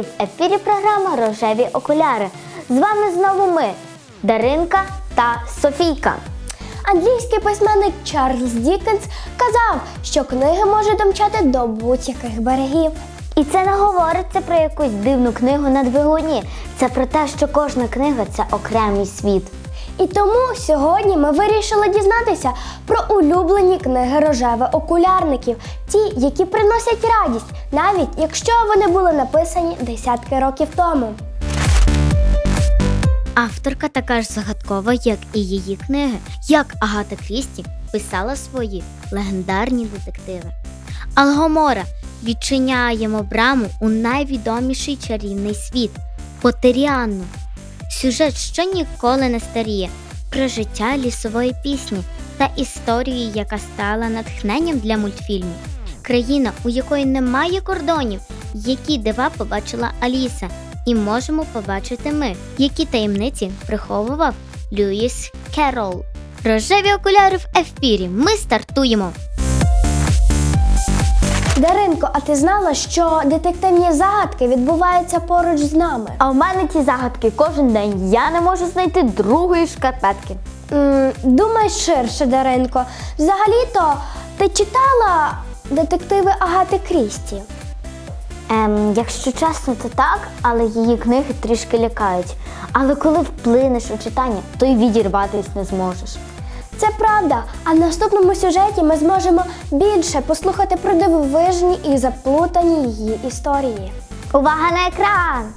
В ефірі програма Рожеві окуляри. З вами знову ми, Даринка та Софійка. Англійський письменник Чарльз Дікенс казав, що книги можуть домчати до будь-яких берегів. І це не говориться про якусь дивну книгу на двигуні. Це про те, що кожна книга це окремий світ. І тому сьогодні ми вирішили дізнатися про улюблені книги рожеве окулярників, ті, які приносять радість, навіть якщо вони були написані десятки років тому. Авторка така ж загадкова, як і її книги, як Агата Крісті писала свої легендарні детективи. Алгомора відчиняємо браму у найвідоміший чарівний світ Потеріанну. Сюжет, що ніколи не старіє, про життя лісової пісні та історії, яка стала натхненням для мультфільму. Країна, у якої немає кордонів, які дива побачила Аліса, і можемо побачити ми, які таємниці приховував Льюіс Керол. Рожеві окуляри в ефірі. Ми стартуємо. Даринко, а ти знала, що детективні загадки відбуваються поруч з нами? А в мене ці загадки кожен день. Я не можу знайти другої шкарпетки. М, Думай ширше, Даринко. Взагалі-то ти читала детективи Агати Крісті? Ем, якщо чесно, то так, але її книги трішки лякають. Але коли вплинеш у читання, то й відірватись не зможеш. Це правда. А в наступному сюжеті ми зможемо більше послухати про дивовижні і заплутані її історії. Увага на екран!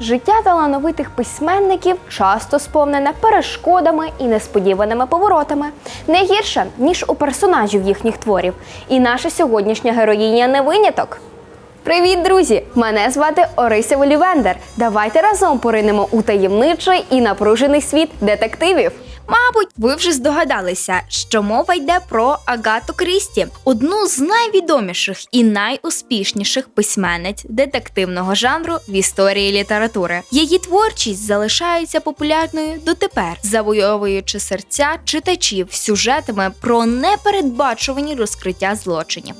Життя талановитих письменників часто сповнене перешкодами і несподіваними поворотами, не гірше, ніж у персонажів їхніх творів. І наша сьогоднішня героїня не виняток. Привіт, друзі! Мене звати Орися Волівендер. Давайте разом поринемо у таємничий і напружений світ детективів. Мабуть, ви вже здогадалися, що мова йде про Агату Крісті, одну з найвідоміших і найуспішніших письменниць детективного жанру в історії літератури. Її творчість залишається популярною дотепер, завойовуючи серця читачів сюжетами про непередбачувані розкриття злочинів.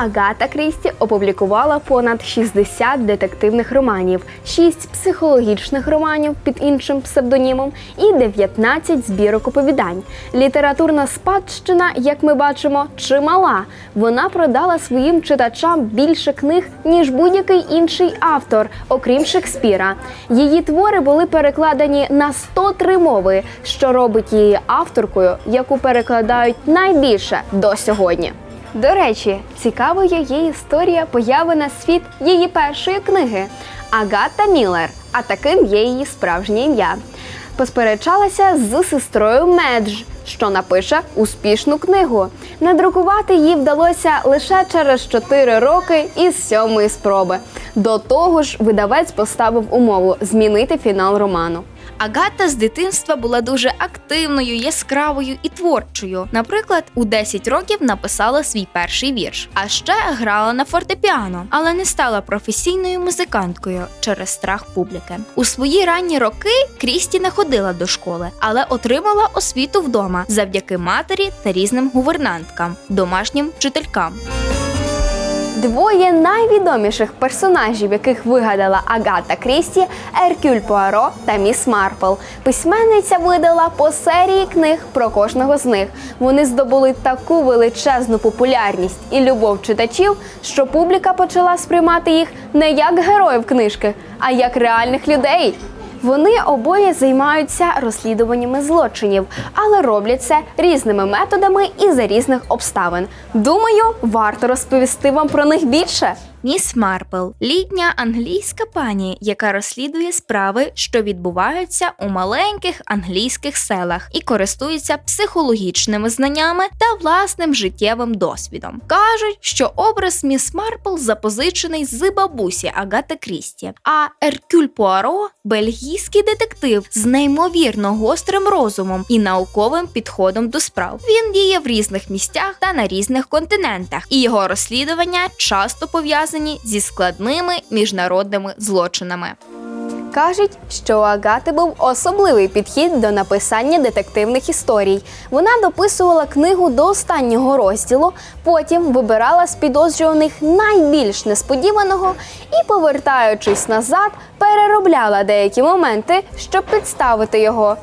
Агата Крісті опублікувала понад 60 детективних романів, 6 психологічних романів під іншим псевдонімом і 19 збірок оповідань. Літературна спадщина, як ми бачимо, чимала. Вона продала своїм читачам більше книг, ніж будь-який інший автор, окрім Шекспіра. Її твори були перекладені на 103 мови, що робить її авторкою, яку перекладають найбільше до сьогодні. До речі, цікавою є історія появи на світ її першої книги Агата Міллер, а таким є її справжнє ім'я. Посперечалася з сестрою Медж, що напише успішну книгу. Надрукувати їй вдалося лише через 4 роки із сьомої спроби. До того ж, видавець поставив умову змінити фінал роману. Агата з дитинства була дуже активною, яскравою і творчою. Наприклад, у 10 років написала свій перший вірш, а ще грала на фортепіано, але не стала професійною музиканткою через страх публіки. У свої ранні роки Крісті не ходила до школи, але отримала освіту вдома завдяки матері та різним гувернанткам, домашнім вчителькам. Двоє найвідоміших персонажів, яких вигадала Агата Крісті, Еркюль Пуаро та Міс Марпл. Письменниця видала по серії книг про кожного з них. Вони здобули таку величезну популярність і любов читачів, що публіка почала сприймати їх не як героїв книжки, а як реальних людей. Вони обоє займаються розслідуваннями злочинів, але роблять це різними методами і за різних обставин. Думаю, варто розповісти вам про них більше. Міс Марпл літня англійська пані, яка розслідує справи, що відбуваються у маленьких англійських селах, і користується психологічними знаннями та власним життєвим досвідом. Кажуть, що образ міс Марпл запозичений з бабусі Агати Крісті, а Еркюль Пуаро бельгійський детектив з неймовірно гострим розумом і науковим підходом до справ. Він діє в різних місцях та на різних континентах, і його розслідування часто пов'язані зі складними міжнародними злочинами. Кажуть, що у Агати був особливий підхід до написання детективних історій. Вона дописувала книгу до останнього розділу, потім вибирала з підозрюваних найбільш несподіваного і, повертаючись назад, переробляла деякі моменти, щоб підставити його.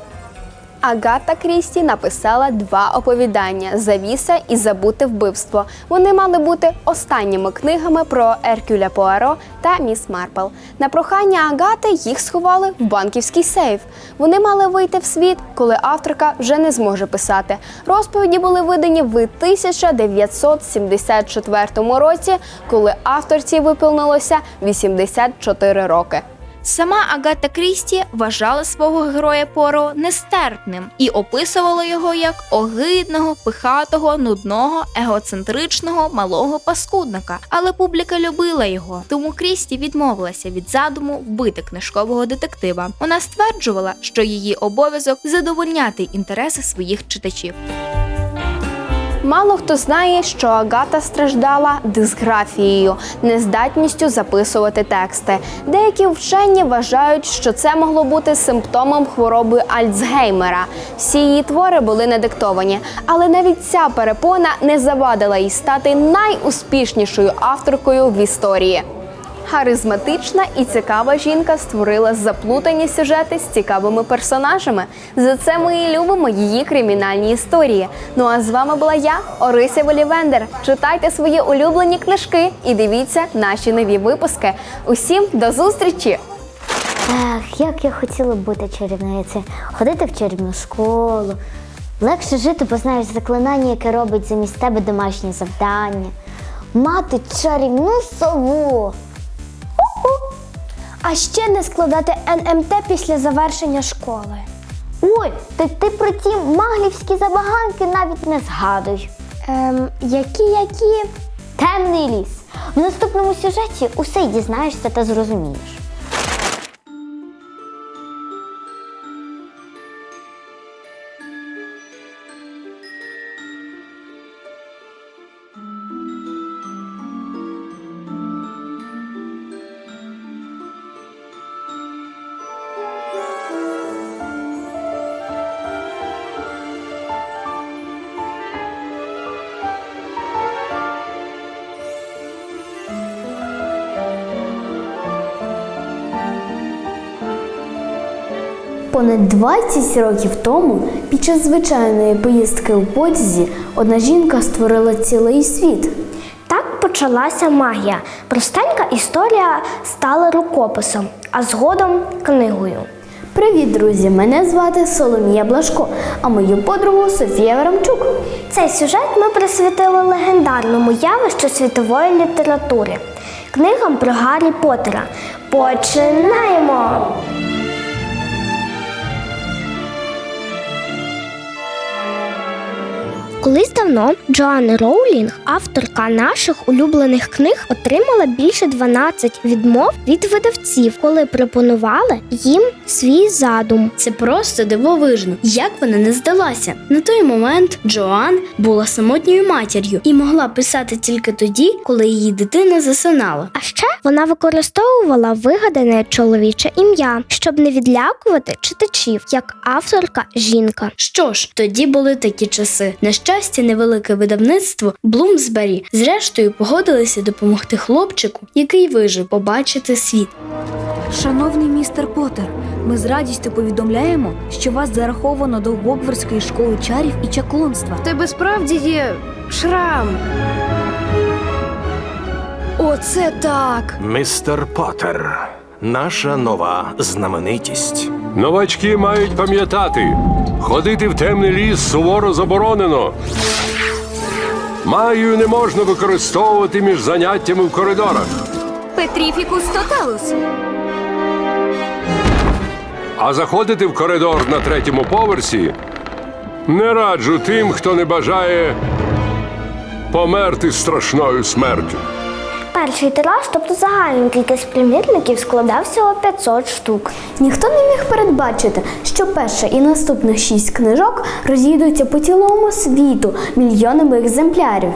Агата Крісті написала два оповідання Завіса і Забуте вбивство. Вони мали бути останніми книгами про Еркюля Пуаро та Міс Марпл. На прохання Агати їх сховали в банківський сейф. Вони мали вийти в світ, коли авторка вже не зможе писати. Розповіді були видані в 1974 році, коли авторці виповнилося 84 роки. Сама Агата Крісті вважала свого героя Поро нестерпним і описувала його як огидного, пихатого, нудного, егоцентричного малого паскудника. Але публіка любила його, тому Крісті відмовилася від задуму вбити книжкового детектива. Вона стверджувала, що її обов'язок задовольняти інтереси своїх читачів. Мало хто знає, що Агата страждала дисграфією, нездатністю записувати тексти. Деякі вчені вважають, що це могло бути симптомом хвороби Альцгеймера. Всі її твори були не диктовані, але навіть ця перепона не завадила їй стати найуспішнішою авторкою в історії. Харизматична і цікава жінка створила заплутані сюжети з цікавими персонажами. За це ми і любимо її кримінальні історії. Ну а з вами була я, Орися Волівендер. Читайте свої улюблені книжки і дивіться наші нові випуски. Усім до зустрічі! Ех, як я хотіла бути чарівницею, ходити в чарівну школу. Легше жити, бо знаєш заклинання, яке робить замість тебе домашнє завдання. Мати чарівну сову. А ще не складати НМТ після завершення школи. Ой, ти, ти про ті маглівські забаганки навіть не згадуй. Ем, які які? Темний ліс. В наступному сюжеті усе й дізнаєшся та зрозумієш. Понад 20 років тому, під час звичайної поїздки у потязі, одна жінка створила цілий світ. Так почалася магія. Простенька історія стала рукописом, а згодом книгою. Привіт, друзі! Мене звати Соломія Блашко, а мою подругу Софія Варамчук. Цей сюжет ми присвятили легендарному явищу світової літератури книгам про Гаррі Поттера. Починаємо! Колись давно Джоанна Роулінг, авторка наших улюблених книг, отримала більше 12 відмов від видавців, коли пропонували їм свій задум. Це просто дивовижно. Як вона не здалася? На той момент Джоан була самотньою матір'ю і могла писати тільки тоді, коли її дитина засинала. А ще вона використовувала вигадане чоловіче ім'я, щоб не відлякувати читачів, як авторка жінка. Що ж, тоді були такі часи. На щастя, невелике видавництво Блумсбері зрештою погодилися допомогти хлопчику, який вижив побачити світ. Шановний містер Поттер, ми з радістю повідомляємо, що вас зараховано до Гогвардської школи чарів і чаклунства. тебе справді є шрам. Оце так! Містер Поттер, наша нова знаменитість. Новачки мають пам'ятати, ходити в темний ліс суворо заборонено. Магію не можна використовувати між заняттями в коридорах. Петріфікус тоталус! А заходити в коридор на третьому поверсі не раджу тим, хто не бажає померти страшною смертю. Перший тираж, тобто загальна кількість примірників, складав всього 500 штук. Ніхто не міг передбачити, що перша і наступних шість книжок розійдуться по цілому світу мільйонами екземплярів.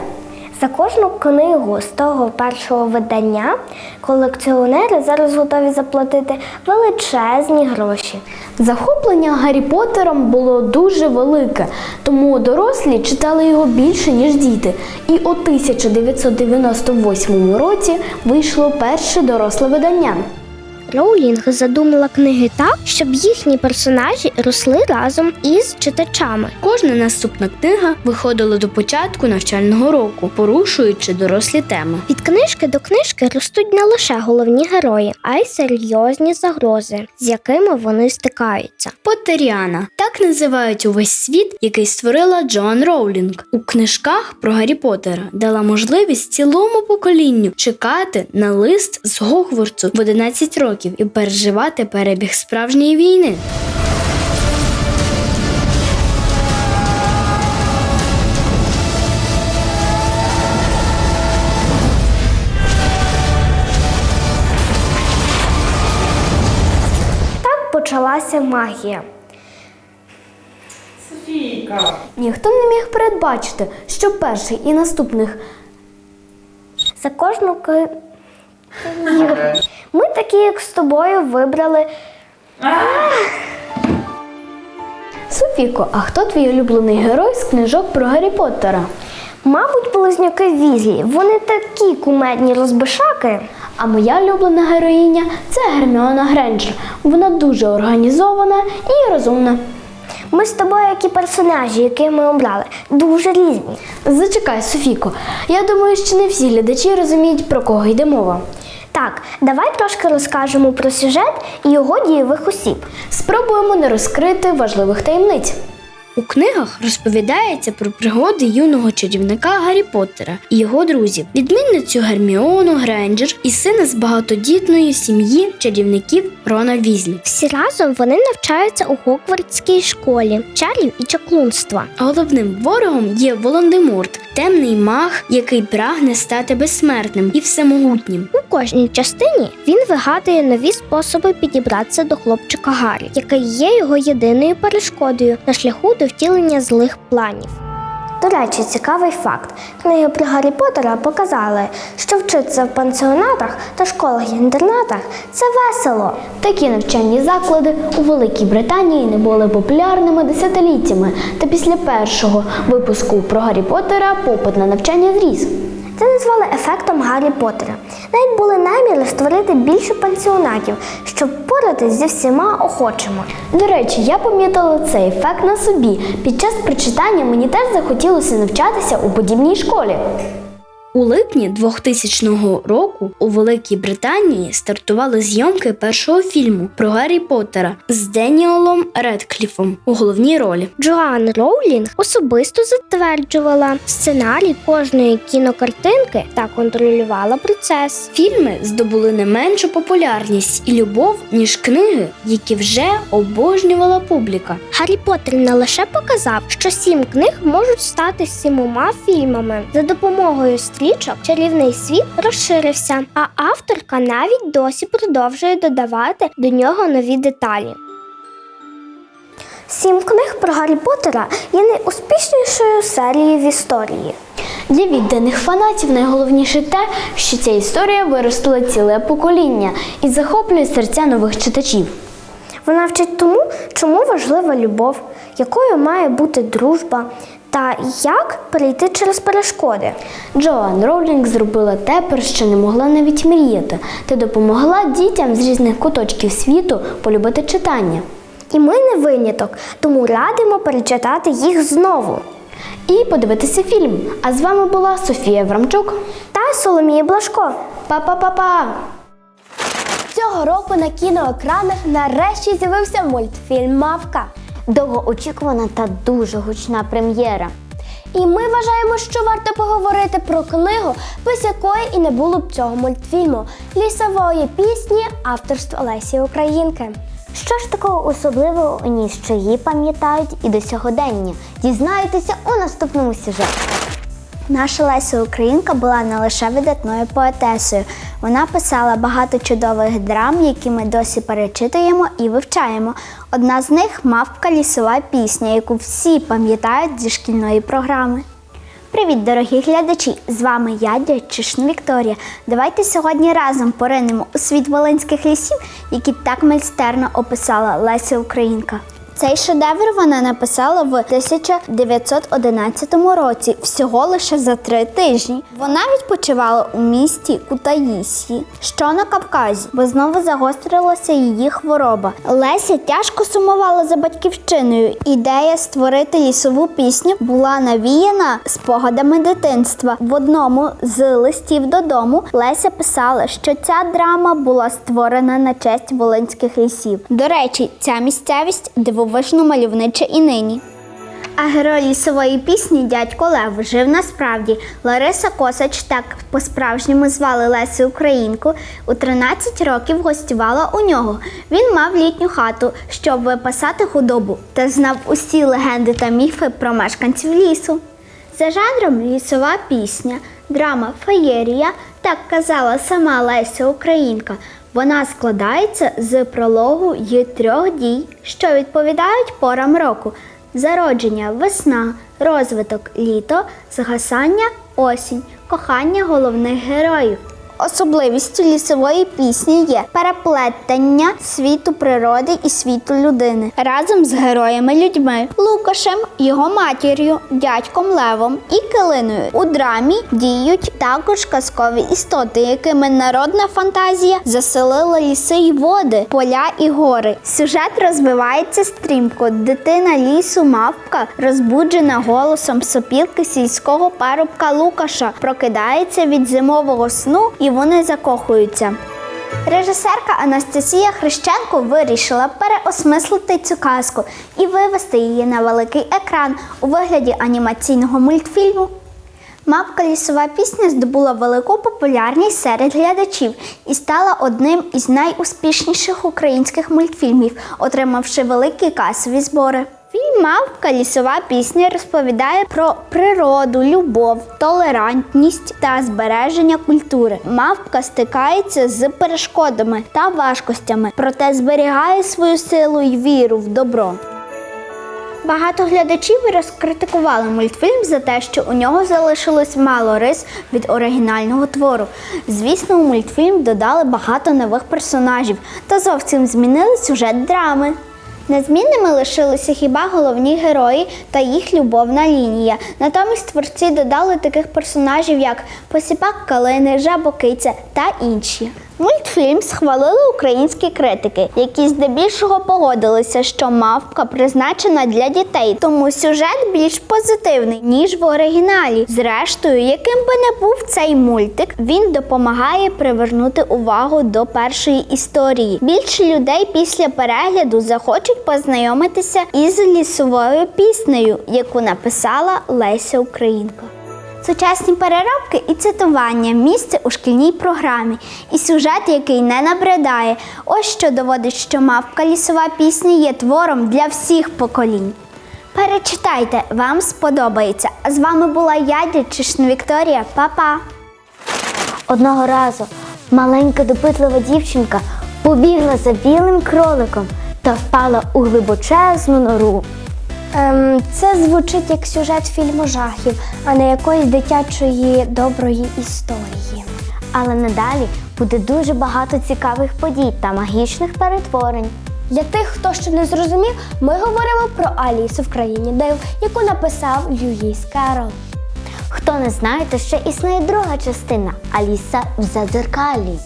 За кожну книгу з того першого видання колекціонери зараз готові заплатити величезні гроші. Захоплення Гаррі Поттером було дуже велике, тому дорослі читали його більше, ніж діти. І у 1998 році вийшло перше доросле видання. Роулінг задумала книги так, щоб їхні персонажі росли разом із читачами. Кожна наступна книга виходила до початку навчального року, порушуючи дорослі теми. Від книжки до книжки ростуть не лише головні герої, а й серйозні загрози, з якими вони стикаються. Поттеріана так називають увесь світ, який створила Джоан Роулінг. У книжках про Гаррі Поттера дала можливість цілому поколінню чекати на лист з Гогвартсу в 11 років і переживати перебіг справжньої війни. Так почалася магія. Ніхто не міг передбачити, що перший і наступних За кожну. Ми такі, як з тобою, вибрали Софіко, а хто твій улюблений герой з книжок про Гаррі Поттера? Мабуть, близнюки Візлі. Вони такі кумедні розбишаки. А моя улюблена героїня це Герміона Гренджер. Вона дуже організована і розумна. Ми з тобою, як і персонажі, які ми обрали, дуже різні. Зачекай, Софіко. Я думаю, що не всі глядачі розуміють, про кого йде мова. Так, давай трошки розкажемо про сюжет і його дієвих осіб. Спробуємо не розкрити важливих таємниць. У книгах розповідається про пригоди юного чарівника Гаррі Поттера і його друзів, відмінницю Герміону Гренджер і сина з багатодітної сім'ї чарівників Рона Візлі. Всі разом вони навчаються у Гогвардській школі чарів і чаклунства. Головним ворогом є Волан-де-Морт, темний маг, який прагне стати безсмертним і всемогутнім. У кожній частині він вигадує нові способи підібратися до хлопчика Гаррі, який є його єдиною перешкодою на шляху до втілення злих планів. До речі, цікавий факт. Книги про Гаррі Поттера показали, що вчитися в пансіонатах та школах-інтернатах це весело. Такі навчальні заклади у Великій Британії не були популярними десятиліттями, та після першого випуску про Гаррі Поттера попит на навчання зріс. Це назвали ефектом Гаррі Поттера. Навіть були наміри створити більше пансіонатів, щоб поратись зі всіма охочими. До речі, я помітила цей ефект на собі. Під час прочитання мені теж захотілося навчатися у подібній школі. У липні 2000 року у Великій Британії стартували зйомки першого фільму про Гаррі Поттера з Деніелом Редкліфом у головній ролі. Джоан Роулінг особисто затверджувала сценарій кожної кінокартинки та контролювала процес. Фільми здобули не меншу популярність і любов, ніж книги, які вже обожнювала публіка. Гаррі Поттер не лише показав, що сім книг можуть стати сімома фільмами. За допомогою стрічок чарівний світ розширився, а авторка навіть досі продовжує додавати до нього нові деталі. Сім книг про Гаррі Поттера є найуспішнішою серією в історії. Для відданих фанатів найголовніше те, що ця історія виростила ціле покоління і захоплює серця нових читачів. Вона вчить тому, чому важлива любов, якою має бути дружба, та як перейти через перешкоди. Джоан Роулінг зробила те, про що не могла навіть мріяти, та допомогла дітям з різних куточків світу полюбити читання. І ми не виняток, тому радимо перечитати їх знову. І подивитися фільм. А з вами була Софія Врамчук. Та Соломія Блашко. Па-па-па-па! Цього року на кіноекранах нарешті з'явився мультфільм Мавка. Довгоочікувана та дуже гучна прем'єра. І ми вважаємо, що варто поговорити про книгу, без якої і не було б цього мультфільму лісової пісні авторства Лесі Українки. Що ж такого особливого у ній, що її пам'ятають і до сьогодення? Дізнаєтеся у наступному сюжеті. Наша Леся Українка була не лише видатною поетесою. Вона писала багато чудових драм, які ми досі перечитуємо і вивчаємо. Одна з них мавка лісова пісня, яку всі пам'ятають зі шкільної програми. Привіт, дорогі глядачі! З вами я, дядчишна Вікторія. Давайте сьогодні разом поринемо у світ волинських лісів, які так майстерно описала Леся Українка. Цей шедевр вона написала в 1911 році, всього лише за три тижні. Вона відпочивала у місті Кутаїсі, що на Кавказі, бо знову загострилася її хвороба. Леся тяжко сумувала за батьківщиною. Ідея створити лісову пісню була навіяна спогадами дитинства. В одному з листів додому Леся писала, що ця драма була створена на честь волинських лісів. До речі, ця місцевість дивовижно мальовнича і нині. А герой лісової пісні дядько Лев жив насправді. Лариса Косач, так по-справжньому звали Лесю Українку, у 13 років гостювала у нього. Він мав літню хату, щоб випасати худобу, та знав усі легенди та міфи про мешканців лісу. За жанром лісова пісня, драма феєрія, так казала сама Леся Українка. Вона складається з прологу й трьох дій, що відповідають порам року: зародження, весна, розвиток літо, згасання осінь, кохання головних героїв. Особливістю лісової пісні є переплетення світу природи і світу людини разом з героями-людьми Лукашем, його матір'ю, дядьком Левом і Килиною. У драмі діють також казкові істоти, якими народна фантазія заселила ліси й води, поля і гори. Сюжет розвивається стрімко. Дитина лісу мавпка, розбуджена голосом сопілки сільського парубка Лукаша, прокидається від зимового сну і вони закохуються. Режисерка Анастасія Хрещенко вирішила переосмислити цю казку і вивести її на великий екран у вигляді анімаційного мультфільму. Мапка лісова пісня здобула велику популярність серед глядачів і стала одним із найуспішніших українських мультфільмів, отримавши великі касові збори. Фільм Мавка лісова пісня розповідає про природу, любов, толерантність та збереження культури. Мавка стикається з перешкодами та важкостями, проте зберігає свою силу й віру в добро. Багато глядачів розкритикували мультфільм за те, що у нього залишилось мало рис від оригінального твору. Звісно, у мультфільм додали багато нових персонажів та зовсім змінили сюжет драми. Незмінними лишилися хіба головні герої та їх любовна лінія. Натомість творці додали таких персонажів, як Посіпак Калини, Жабокиця та інші. Мультфільм схвалили українські критики, які здебільшого погодилися, що мавпка призначена для дітей, тому сюжет більш позитивний ніж в оригіналі. Зрештою, яким би не був цей мультик, він допомагає привернути увагу до першої історії. Більше людей після перегляду захочуть познайомитися із лісовою піснею, яку написала Леся Українка. Сучасні переробки і цитування місце у шкільній програмі, і сюжет, який не набридає. Ось що доводить, що мавка лісова пісня є твором для всіх поколінь. Перечитайте, вам сподобається. А з вами була я, Дячишна Вікторія. Па-па! Одного разу маленька допитлива дівчинка побігла за білим кроликом та впала у глибочезну нору. Ем, це звучить як сюжет фільму жахів, а не якоїсь дитячої доброї історії. Але надалі буде дуже багато цікавих подій та магічних перетворень. Для тих, хто ще не зрозумів, ми говоримо про Алісу в країні див, яку написав Льюїс Керол. Хто не знає, то ще існує друга частина Аліса в Задзеркалі.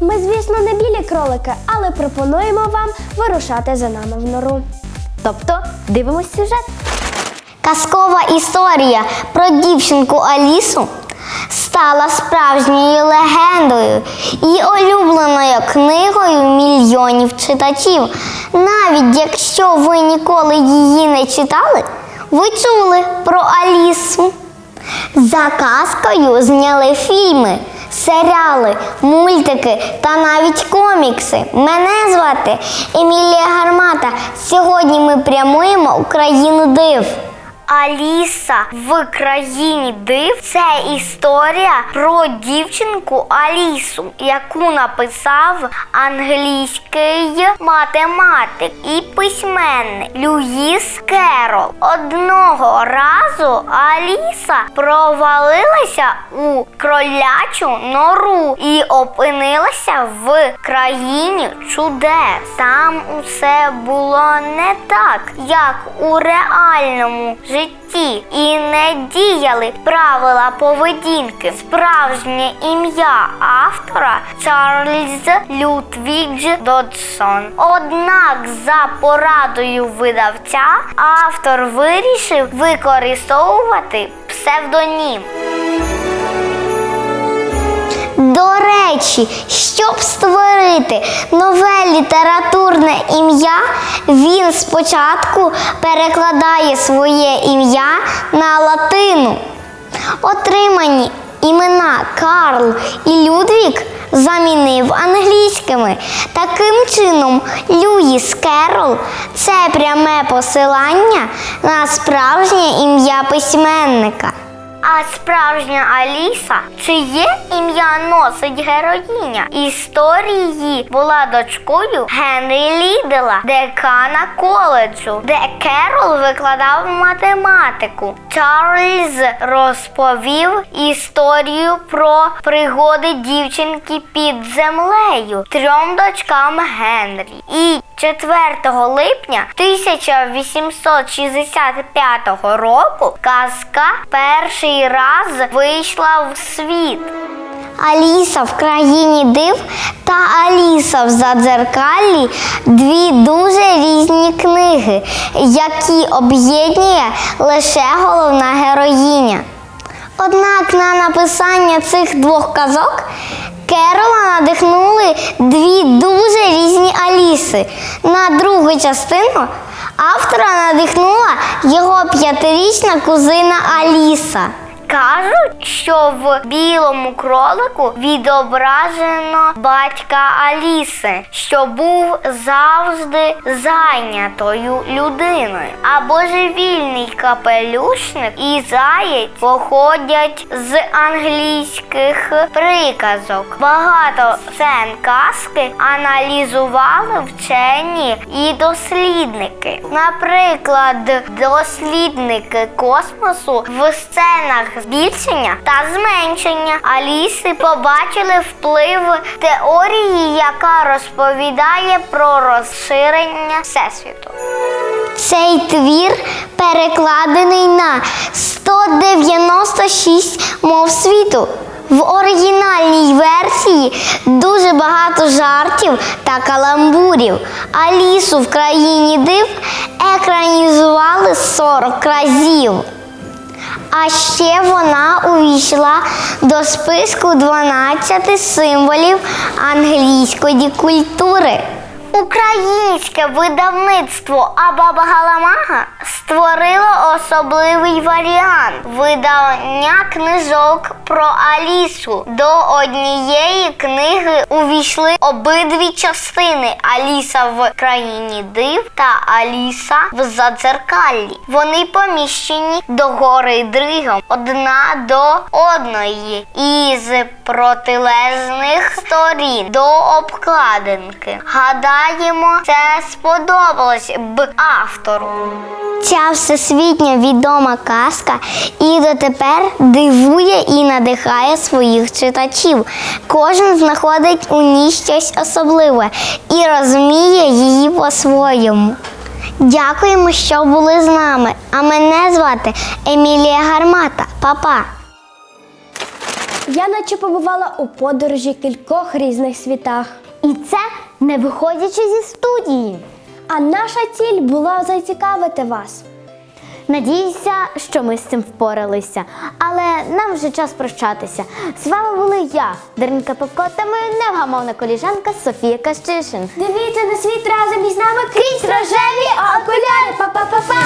Ми, звісно, не білі кролики, але пропонуємо вам вирушати за нами в нору. Тобто дивимось сюжет. Казкова історія про дівчинку Алісу стала справжньою легендою і улюбленою книгою мільйонів читачів. Навіть якщо ви ніколи її не читали, ви чули про Алісу. За казкою зняли фільми, серіали, мультики та навіть комікси. Мене звати Емілія Гармата. Сьогодні ми прямуємо Україну див. Аліса в країні див це історія про дівчинку Алісу, яку написав англійський математик і письменник Льюїс Керол. Одного разу Аліса провалилася у кролячу нору і опинилася в країні чудес. Там усе було не так, як у реальному житті, і не діяли правила поведінки. Справжнє ім'я автора Чарльз Лютвідж Додсон. Однак, за порадою видавця, автор вирішив використовувати псевдонім. До речі, щоб створити нове літературне ім'я, він спочатку перекладає своє ім'я на латину. Отримані імена Карл і Людвік замінив англійськими. Таким чином, Льюїс Керол це пряме посилання на справжнє ім'я письменника. А справжня Аліса, чиє ім'я носить героїня? Історії була дочкою Генрі Лідела, декана коледжу, де Керол викладав математику. Чарльз розповів історію про пригоди дівчинки під землею трьом дочкам Генрі. І 4 липня 1865 року казка перший раз вийшла в світ. Аліса в країні див та Аліса в Задзеркаллі дві дуже різні книги, які об'єднує лише головна героїня. Однак на написання цих двох казок Керола надихнули дві дуже різні Аліси. На другу частину автора надихнула його п'ятирічна кузина Аліса. Кажуть, що в білому кролику відображено батька Аліси, що був завжди зайнятою людиною. А божевільний капелюшник і заєць походять з англійських приказок. Багато сцен казки аналізували вчені і дослідники. Наприклад, дослідники космосу в сценах збільшення та зменшення Аліси побачили вплив теорії, яка розповідає про розширення всесвіту. Цей твір перекладений на 196 мов світу. В оригінальній версії дуже багато жартів та каламбурів. Алісу в країні див екранізували 40 разів. А ще вона увійшла до списку 12 символів англійської культури. Українське видавництво Абаба Галамага створило особливий варіант видання книжок про Алісу. До однієї книги увійшли обидві частини Аліса в країні див та Аліса в Задзеркаллі. Вони поміщені догори дригом одна до одної із протилежних сторін до обкладинки. Гадаємо, це сподобалось б автору. Ця всесвітньо відома казка і дотепер дивує і надихає своїх читачів. Кожен знаходить у ній щось особливе і розуміє її по-своєму. Дякуємо, що були з нами. А мене звати Емілія Гармата. Па-па! Я наче побувала у подорожі кількох різних світах. І це не виходячи зі студії. А наша ціль була зацікавити вас. Надіюся, що ми з цим впоралися, але нам вже час прощатися. З вами були я, Даринка Попко та моя невгамовна коліжанка Софія Кащишин. Дивіться на світ разом із нами крізь рожеві окуляри. Па-па-па-па!